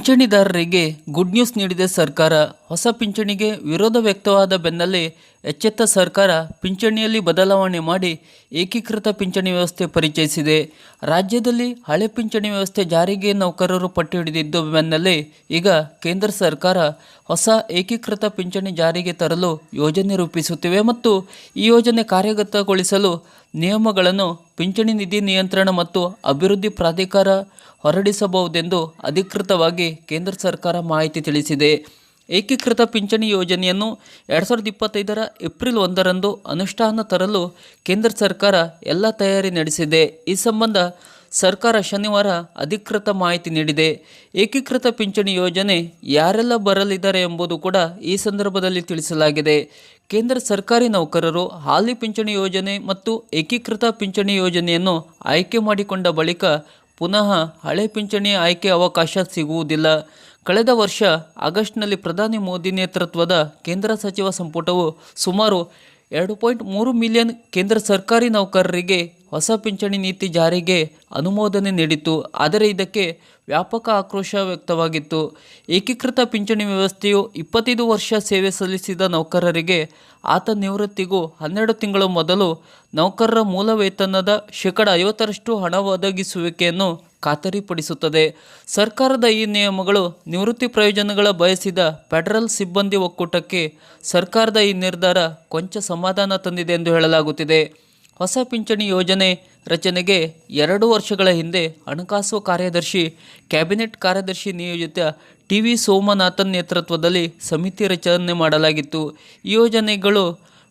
ಪಿಂಚಣಿದಾರರಿಗೆ good news ನೀಡಿದೆ ಸರ್ಕಾರ. ಹೊಸ ಪಿಂಚಣಿಗೆ ವಿರೋಧ ವ್ಯಕ್ತವಾದ ಬೆನ್ನಲ್ಲೇ ಎಚ್ಚೆತ್ತ ಸರ್ಕಾರ ಪಿಂಚಣಿಯಲ್ಲಿ ಬದಲಾವಣೆ ಮಾಡಿ ಏಕೀಕೃತ ಪಿಂಚಣಿ ವ್ಯವಸ್ಥೆ ಪರಿಚಯಿಸಿದೆ. ರಾಜ್ಯದಲ್ಲಿ ಹಳೆ ಪಿಂಚಣಿ ವ್ಯವಸ್ಥೆ ಜಾರಿಗೆ ನೌಕರರು ಪಟ್ಟು ಹಿಡಿದಿದ್ದ ಬೆನ್ನಲ್ಲೇ ಈಗ ಕೇಂದ್ರ ಸರ್ಕಾರ ಹೊಸ ಏಕೀಕೃತ ಪಿಂಚಣಿ ಜಾರಿಗೆ ತರಲು ಯೋಜನೆ ರೂಪಿಸುತ್ತಿವೆ ಮತ್ತು ಈ ಯೋಜನೆ ಕಾರ್ಯಗತಗೊಳಿಸಲು ನಿಯಮಗಳನ್ನು ಪಿಂಚಣಿ ನಿಧಿ ನಿಯಂತ್ರಣ ಮತ್ತು ಅಭಿವೃದ್ಧಿ ಪ್ರಾಧಿಕಾರ ಹೊರಡಿಸಬಹುದೆಂದು ಅಧಿಕೃತವಾಗಿ ಕೇಂದ್ರ ಸರ್ಕಾರ ಮಾಹಿತಿ ತಿಳಿಸಿದೆ. ಏಕೀಕೃತ ಪಿಂಚಣಿ ಯೋಜನೆಯನ್ನು ಎರಡು ಸಾವಿರದ ಇಪ್ಪತ್ತೈದರ ಏಪ್ರಿಲ್ ಒಂದರಂದು ಅನುಷ್ಠಾನ ತರಲು ಕೇಂದ್ರ ಸರ್ಕಾರ ಎಲ್ಲ ತಯಾರಿ ನಡೆಸಿದೆ. ಈ ಸಂಬಂಧ ಸರ್ಕಾರ ಶನಿವಾರ ಅಧಿಕೃತ ಮಾಹಿತಿ ನೀಡಿದೆ. ಏಕೀಕೃತ ಪಿಂಚಣಿ ಯೋಜನೆ ಯಾರೆಲ್ಲ ಬರಲಿದ್ದಾರೆ ಎಂಬುದು ಕೂಡ ಈ ಸಂದರ್ಭದಲ್ಲಿ ತಿಳಿಸಲಾಗಿದೆ. ಕೇಂದ್ರ ಸರ್ಕಾರಿ ನೌಕರರು ಹಾಲಿ ಪಿಂಚಣಿ ಯೋಜನೆ ಮತ್ತು ಏಕೀಕೃತ ಪಿಂಚಣಿ ಯೋಜನೆಯನ್ನು ಆಯ್ಕೆ ಮಾಡಿಕೊಂಡ ಬಳಿಕ ಪುನಃ ಹಳೆ ಪಿಂಚಣಿ ಆಯ್ಕೆ ಅವಕಾಶ ಸಿಗುವುದಿಲ್ಲ. ಕಳೆದ ವರ್ಷ ಆಗಸ್ಟ್ನಲ್ಲಿ ಪ್ರಧಾನಿ ಮೋದಿ ನೇತೃತ್ವದ ಕೇಂದ್ರ ಸಚಿವ ಸಂಪುಟವು ಸುಮಾರು ಎರಡು ಪಾಯಿಂಟ್ ಮೂರು ಮಿಲಿಯನ್ ಕೇಂದ್ರ ಸರ್ಕಾರಿ ನೌಕರರಿಗೆ ಹೊಸ ಪಿಂಚಣಿ ನೀತಿ ಜಾರಿಗೆ ಅನುಮೋದನೆ ನೀಡಿತು ಆದರೆ ಇದಕ್ಕೆ ವ್ಯಾಪಕ ಆಕ್ರೋಶ ವ್ಯಕ್ತವಾಗಿತ್ತು. ಏಕೀಕೃತ ಪಿಂಚಣಿ ವ್ಯವಸ್ಥೆಯು ಇಪ್ಪತ್ತೈದು ವರ್ಷ ಸೇವೆ ಸಲ್ಲಿಸಿದ ನೌಕರರಿಗೆ ಆತ ನಿವೃತ್ತಿಗೂ ಹನ್ನೆರಡು ತಿಂಗಳ ಮೊದಲು ನೌಕರರ ಮೂಲ ವೇತನದ ಶೇಕಡ ಐವತ್ತರಷ್ಟು ಹಣ ಒದಗಿಸುವಿಕೆಯನ್ನು ಖಾತರಿಪಡಿಸುತ್ತದೆ. ಸರ್ಕಾರದ ಈ ನಿಯಮಗಳು ನಿವೃತ್ತಿ ಪ್ರಯೋಜನಗಳ ಬಯಸಿದ ಫೆಡರಲ್ ಸಿಬ್ಬಂದಿ ಒಕ್ಕೂಟಕ್ಕೆ ಸರ್ಕಾರದ ಈ ನಿರ್ಧಾರ ಕೊಂಚ ಸಮಾಧಾನ ತಂದಿದೆ ಎಂದು ಹೇಳಲಾಗುತ್ತಿದೆ. ಹೊಸ ಪಿಂಚಣಿ ಯೋಜನೆ ರಚನೆಗೆ ಎರಡು ವರ್ಷಗಳ ಹಿಂದೆ ಹಣಕಾಸು ಕಾರ್ಯದರ್ಶಿ, ಕ್ಯಾಬಿನೆಟ್ ಕಾರ್ಯದರ್ಶಿ ನಿಯೋಜಿತ ಟಿ ವಿ ಸೋಮನಾಥನ್ ನೇತೃತ್ವದಲ್ಲಿ ಸಮಿತಿ ರಚನೆ ಮಾಡಲಾಗಿತ್ತು. ಈ ಯೋಜನೆಗಳು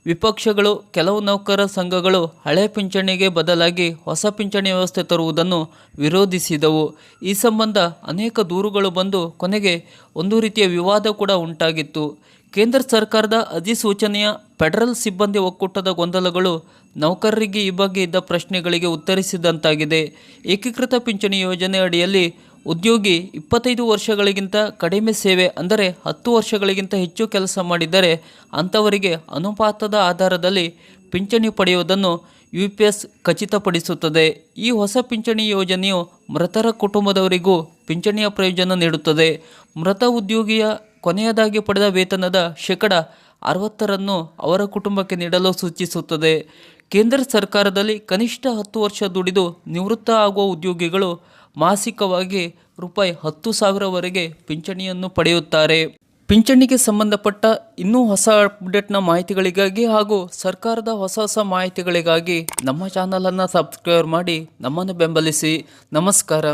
ವಿಪಕ್ಷಗಳು, ಕೆಲವು ನೌಕರ ಸಂಘಗಳು ಹಳೆ ಪಿಂಚಣಿಗೆ ಬದಲಾಗಿ ಹೊಸ ಪಿಂಚಣಿ ವ್ಯವಸ್ಥೆ ತರುವುದನ್ನು ವಿರೋಧಿಸಿದವು. ಈ ಸಂಬಂಧ ಅನೇಕ ದೂರುಗಳು ಬಂದು ಕೊನೆಗೆ ಒಂದು ರೀತಿಯ ವಿವಾದ ಕೂಡ ಉಂಟಾಗಿತ್ತು. ಕೇಂದ್ರ ಸರ್ಕಾರದ ಅಧಿಸೂಚನೆಯ ಫೆಡರಲ್ ಸಿಬ್ಬಂದಿ ಒಕ್ಕೂಟದ ಗೊಂದಲಗಳು ನೌಕರರಿಗೆ ಈ ಬಗ್ಗೆ ಇದ್ದ ಪ್ರಶ್ನೆಗಳಿಗೆ ಉತ್ತರಿಸಿದಂತಾಗಿದೆ. ಏಕೀಕೃತ ಪಿಂಚಣಿ ಯೋಜನೆ ಅಡಿಯಲ್ಲಿ ಉದ್ಯೋಗಿ ಇಪ್ಪತ್ತೈದು ವರ್ಷಗಳಿಗಿಂತ ಕಡಿಮೆ ಸೇವೆ ಅಂದರೆ ಹತ್ತು ವರ್ಷಗಳಿಗಿಂತ ಹೆಚ್ಚು ಕೆಲಸ ಮಾಡಿದರೆ ಅಂಥವರಿಗೆ ಅನುಪಾತದ ಆಧಾರದಲ್ಲಿ ಪಿಂಚಣಿ ಪಡೆಯುವುದನ್ನು ಯು ಪಿ ಎಸ್ ಖಚಿತಪಡಿಸುತ್ತದೆ. ಈ ಹೊಸ ಪಿಂಚಣಿ ಯೋಜನೆಯು ಮೃತರ ಕುಟುಂಬದವರಿಗೂ ಪಿಂಚಣಿಯ ಪ್ರಯೋಜನ ನೀಡುತ್ತದೆ. ಮೃತ ಉದ್ಯೋಗಿಯ ಕೊನೆಯದಾಗಿ ಪಡೆದ ವೇತನದ ಶೇಕಡ ಅರವತ್ತರನ್ನು ಅವರ ಕುಟುಂಬಕ್ಕೆ ನೀಡಲು ಸೂಚಿಸುತ್ತದೆ. ಕೇಂದ್ರ ಸರ್ಕಾರದಲ್ಲಿ ಕನಿಷ್ಠ ಹತ್ತು ವರ್ಷ ದುಡಿದು ನಿವೃತ್ತ ಆಗುವ ಉದ್ಯೋಗಿಗಳು ಮಾಸಿಕವಾಗಿ ರೂಪಾಯಿ ಹತ್ತು ಸಾವಿರವರೆಗೆ ಪಿಂಚಣಿಯನ್ನು ಪಡೆಯುತ್ತಾರೆ. ಪಿಂಚಣಿಗೆ ಸಂಬಂಧಪಟ್ಟ ಇನ್ನೂ ಹೊಸ ಅಪ್ಡೇಟ್ನ ಮಾಹಿತಿಗಳಿಗಾಗಿ ಹಾಗೂ ಸರ್ಕಾರದ ಹೊಸ ಹೊಸ ಮಾಹಿತಿಗಳಿಗಾಗಿ ನಮ್ಮ ಚಾನಲನ್ನು ಸಬ್ಸ್ಕ್ರೈಬ್ ಮಾಡಿ ನಮ್ಮನ್ನು ಬೆಂಬಲಿಸಿ. ನಮಸ್ಕಾರ.